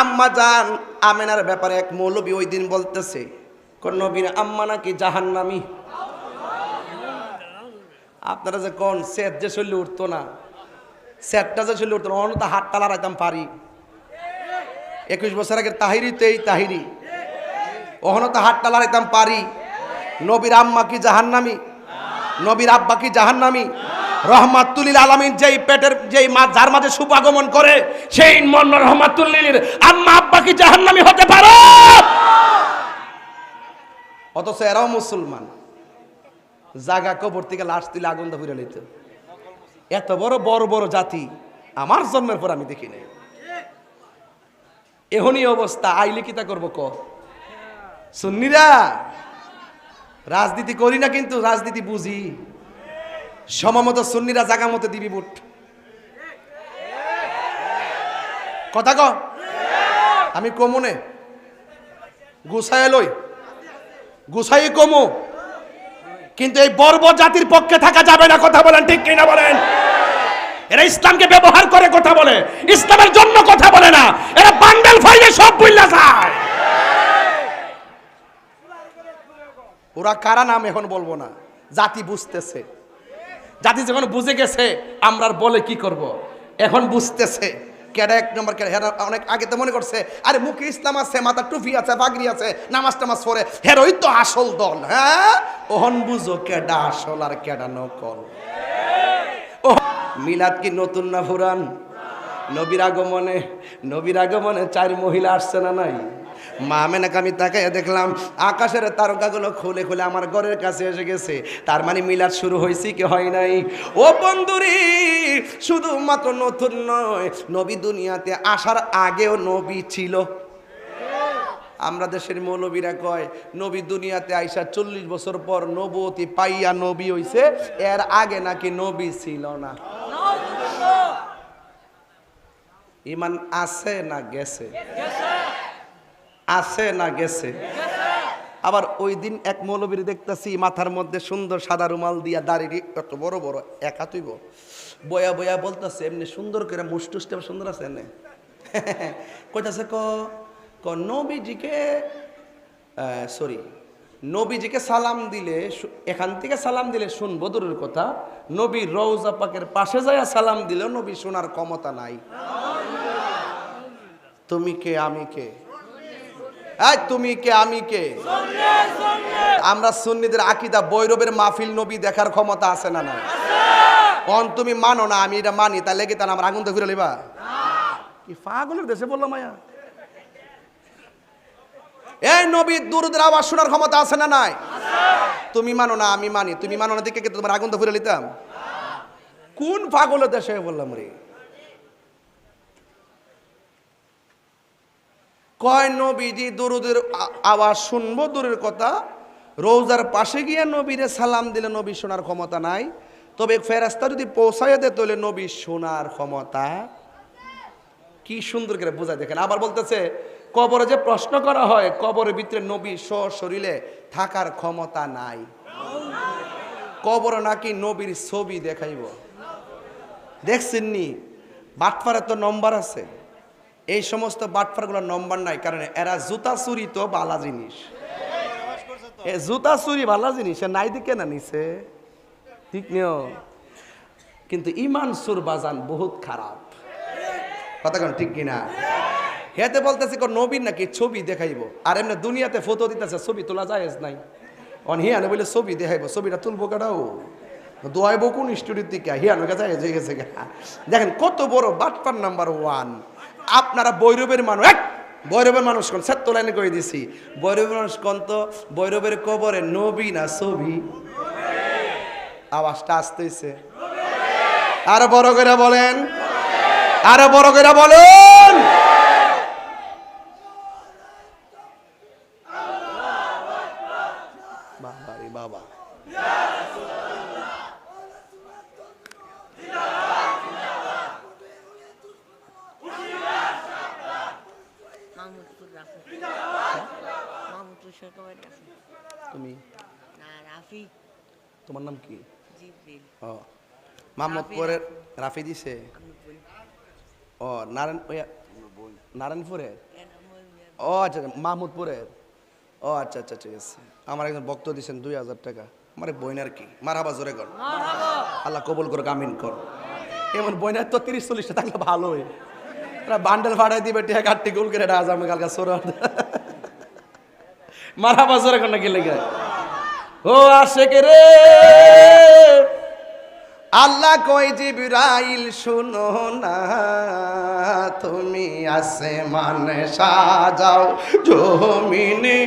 আম্মা যান আমেনার ব্যাপারে এক মৌলবী ওই দিন বলতেছে, কোন নবীর আম্মা নাকি জাহান্নামী? আপনারা যে কোন সেট যে শরীরে উঠতো না সেটটা যে শরীরে উঠতো না অন্য তো হাত টালা রাখতাম পারি। একুশ বছর আগে তাহিরি তো এই তাহিরি। ওহনো তো হাত টালা রাখতাম পারি। নবীর আম্মা কি জাহান্নামী? নবীর আব্বা কি জাহান্নামী? রহমাতুল্লিল আলামিন যেই পেটের, যেই মা, যার মাঝে সুপাগমন করে, সেই মন রহমাতুল্লিল আম্মা আব্বা কি জাহান্নামী হতে পারে। অথচ এরাও মুসলমান। জাগা কবর থেকে লাশ তুলে আগুন ফিরে লইত এত বড় বড় বড় জাতি আমার জন্মের পর আমি দেখি নাই। অবস্থা আইলে কি তা করব ক? সুন্নিরা? রাজনীতি করি না কিন্তু রাজনীতি বুঝি। সমমত সুন্নিরা জাগা মতো দিবি বুট। কথা ক। আমি কমনে গুছায় লই। গুছাই কমো। কিন্তু এই বর্ব জাতির পক্ষে থাকা যাবে না, কথা বলেন, ঠিক কিনা বলেন? এরা ইসলামকে ব্যবহার করে কথা বলে। ইসলামের জন্য কথা বলে না। এরা বান্ডেল ফাইলে সব বুঝলা যায়। ওরা কারা নাম এখন বলব না? জাতি বুঝতেছে। জাতি যখন বুঝে গেছে আমরা বলে কি করব। এখন বুঝতেছে কেডা এক নম্বর কেডা, হেরা অনেক আগে তো মনে করছে, আরে মুখে ইসলাম আছে, মাথা টুপি আছে, বাগরি আছে, নামাজ টামাজ পড়ে, হেরোই তো আসল দল হ্যাঁ? ওহন বুঝো কেডা আসল আর কেডা নকল। মিলাদ কি নতুন না ফুরান? নবীর আগমনে নবীর আগমনে চার মহিলা আসছে না নাই? মা মেনাকে আমি তাকাইয়া দেখলাম আকাশের তারকাগুলো খুলে খুলে আমার ঘরের কাছে এসে গেছে। তার মানে মিলাদ শুরু হয়েছে কি হয় নাই? ও বন্ধুরি শুধুমাত্র নতুন নয় নবী দুনিয়াতে আসার আগেও নবী ছিল। আমরা দেশের মৌলবীরা কয় নবী দুনিয়াতে আইসা চল্লিশ বছর পর নবতী পাইয়া নবী হইছে এর আগে নাকি নবী ছিল না। ইমান আছে না গেছে। আছে না গেছে? আবার ওই দিন এক মৌলবীর দেখতেছি মাথার মধ্যে সুন্দর সাদা রুমাল দিয়া দাঁড়িয়ে এত বড় বড় একা তুইব। বয়া বয়া বলতেছে এমনি সুন্দর করে মুষ্টুষ্ট সুন্দর আছে এনে? কইতাছে ক ক নবীজিকে সরি নবীজিকে সালাম দিলে এখান থেকে সালাম দিলে শুনব দূরের কথা। নবী রৌজা পাকের পাশে যায় সালাম দিলেও নবী শোনার ক্ষমতা নাই। তুমি কে আমি কে? তুমি কে, আমি কে? আমরা সুন্নিদের আকিদা, বৈরবের মাহফিল নবী দেখার ক্ষমতা আছে না না অন তুমি মানো না, আমি এটা মানি তাহলে কি তার আমার আগুন তো ঘুরে লিবা কি পাগলের দেশে বললাম মায়া? এই নবী, দুরুদের আওয়াজ শোনার ক্ষমতা আছে না নাই? তুমি মানো না, আমি মানি, তুমি মানো না, দেখে তোমার আগুন তো ঘুরে লিতাম কোন পাগলের দেশে বললাম রে? কয় নবীজি দরুদের আওয়াজ শুনব? দূরের কথা, রোজার পাশে গিয়ে নবীরে সালাম দিলে নবী শোনার ক্ষমতা নাই। তবে ফেরাস্তা যদি পৌঁছায় দেয়, তাহলে নবী শোনার ক্ষমতা কি সুন্দর করে বোঝা দেখেন। আবার বলতেছে, কবরে যে প্রশ্ন করা হয়, কবরের ভিতরে নবী শরীরে থাকার ক্ষমতা নাই। কবর নাকি নবীর ছবি দেখাইব। দেখছেন নি বাটফারে তো নম্বর আছে। এই সমস্ত বাটফারগুলোর নম্বর নাই, কারণ এরা জুতা চুরি তো বালা জিনিস। এ জুতা চুরি বালা জিনিস নাই দিকে না নিছে। ঠিক নিও। কিন্তু ইমান সুর বাজান বহুত খারাপ। কথা কেন ঠিক কিনা? হেতে বলতেছে কোন নবীর নাকি ছবি দেখাইব। আর এমনি দুনিয়াতে ফটো দিতেছে, ছবি তোলা যায় নাই। অন হিয়ানে বলে, ছবি দেখাইব, ছবিটা তুলবো কাটাও দোয়াইব কোন স্টুডিওর দিকে হিয়ানো গেছে গেছে দেখেন কত বড় বাটপার নাম্বার ওয়ান আপনারা বৈরবের মানুষ, এক! বৈরবের মানুষ কোন? সত্য লাইনে করে দিছি? বৈরবের মানুষ কোন তো? বৈরবের কবরে নবী না ছবি? আওয়াজটা আসতেছে আরও বড় করে বলেন। আরও বড় করে বলুন। তুমি? না রাফি। তোমার নাম কি? জিব্রিল। ও মোহাম্মদপুরের রাফি দিছে? ও নারায়ণ নারায়ণপুরের ও আচ্ছা আচ্ছা, মাহমুদপুরের ও আচ্ছা আচ্ছা ঠিক আছে আমার একজন বক্ত দিয়েছেন দুই হাজার টাকা। আমার বইনার কি? মার হাবা জোরে কর। আল্লাহ কবুল কর কামিন কর। এমন বইনার তো তিরিশ চল্লিশটা থাকলে ভালোই বান্ডেল ভাড়ায় দিবে, টিয়া কাটটি গুল করে রাজ আমি কালকে সোর মার হাবা জোরে কর না কি লেগে? ও আশেকে রে। আল্লাহ কই জিবরাইল, শুনো না, তুমি আসে মানে সাজাও, জমিনে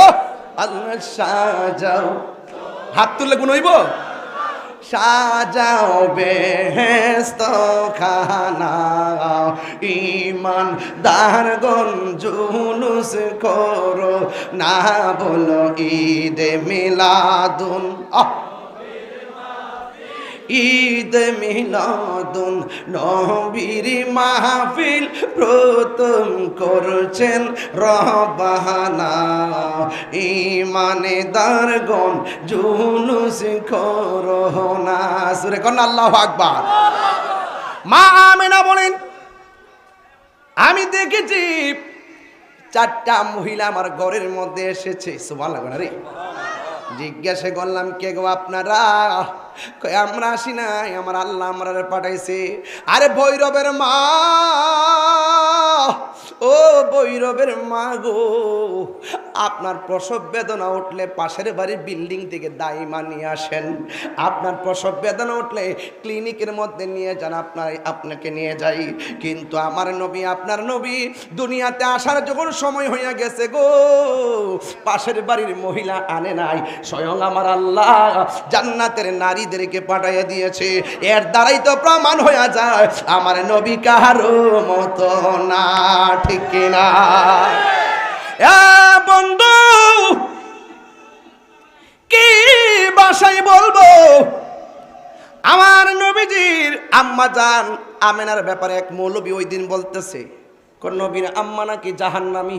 ও আল্লাহ সাজাও। হাত তুললে গুণ হইব? সাজাও বেহেস্ত খানা ইমান দার জুলুস করো না বলো ঈদে মিলাদুন। আহ! ঈদ মিলাদুন নবীর মাহফিল প্রথম করছেন রবাহানা। ইমানে দারগন জুলুস করোনা সুরে কন আল্লাহ আকবার। মা আমেনা বলেন, আমি দেখেছি চারটা মহিলা আমার ঘরের মধ্যে এসেছে। না রে। জিজ্ঞাসা করলাম, কে গো আপনারা? আমরা আসি নাই, আমার আল্লাহ আমরা পাঠাইছে। আরে ভৈরবের মা, ও ভৈরবের মা গো আপনার প্রসব বেদনা উঠলে পাশের বাড়ির বিল্ডিং থেকে দাইমা নিয়ে আসেন। আপনার প্রসব বেদনা উঠলে ক্লিনিকের মধ্যে নিয়ে যান, আপনার আপনাকে নিয়ে যাই। কিন্তু আমার নবী, আপনার নবী দুনিয়াতে আসার যখন সময় হইয়া গেছে গো, পাশের বাড়ির মহিলা আনে নাই। স্বয়ং আমার আল্লাহ জান্নাতের নারীদেরকে পাঠাইয়া দিয়েছে। এর দ্বারাই তো প্রমাণ হইয়া যায়, আমার নবী কাহারো মতো না, ঠিক এ বন্ধু, কি বাসায় বলব? আমার নবীজির আম্মা জান আমেনার ব্যাপারে এক মৌলবী ওই দিন বলতেছে, কোন নবীর আম্মা নাকি জাহান্নামী?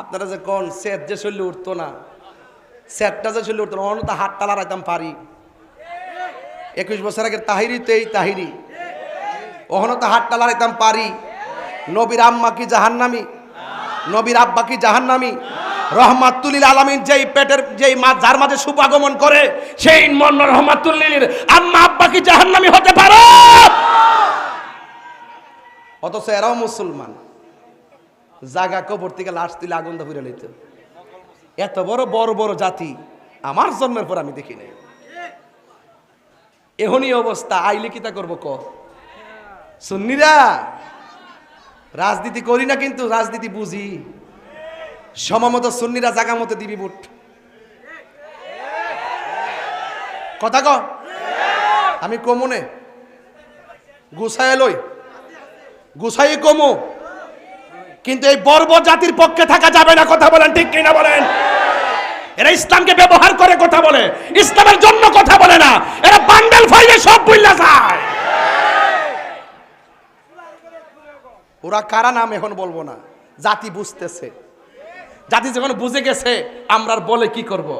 আপনারা যে কোন সেট যে শরীরে উঠতো না সেটটা যে শরীরে উঠতো না অন্য তো হাতটা লড়াইতাম পারি। একুশ বছর আগের তাহিরি তো এই তাহিরি। ওহনো তো হাতটা লড়াইতাম পারি। নবীর আম্মা কি জাহান্নামী? নবীর আব্বা কি জাহান্নামী? রহমাতুল্লিল আলামিন যেই পেটের, যেই মা, যার মাঝে সুপাগমন করে, সেই মন রহমাতুল্লিল আম্মা, আব্বা কি জাহান্নামী হতে পারে? অথচ এরাও মুসলমান। জাগা কবর থেকে লাশ তুলে আগুন ফিরে নিত। এত বড় বড় বড় জাতি আমার জন্মের পর আমি দেখি নাই। এহনই অবস্থা, আইলে কিতা করব ক? সুন্নিরা রাজনীতি করি না কিন্তু রাজনীতি বুঝি। সমমত সুন্নিরা জাগা মতো দিবি বুট কথা ক। আমি কমনে গুছায় লই। গুছাই কমু। কিন্তু এই বর্বর জাতির পক্ষে থাকা যাবে না, কথা বলেন ঠিক কিনা বলেন? এরা ইসলামকে ব্যবহার করে কথা বলে। ইসলামের জন্য কথা বলে না। এরা বান্ডেল ফাইলে সব বুঝলা যায়। ওরা কারা নাম এখন বলব না? জাতি বুঝতেছে। জাতি যখন বুঝে গেছে, আমরা বলে কি করব।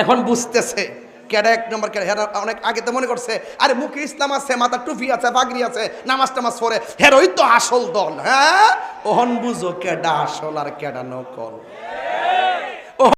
এখন বুঝতেছে। কেডা এক নম্বর কেডা? হেরা অনেক আগে তো মনে করছে, আরে মুখে ইসলাম আছে মাথা টুপি আছে, বাগরি আছে, নামাজ টামাজ পরে হেরোই তো আসল দল হ্যাঁ? ওহন বুঝো কেডা আসল আর কেডা নকল।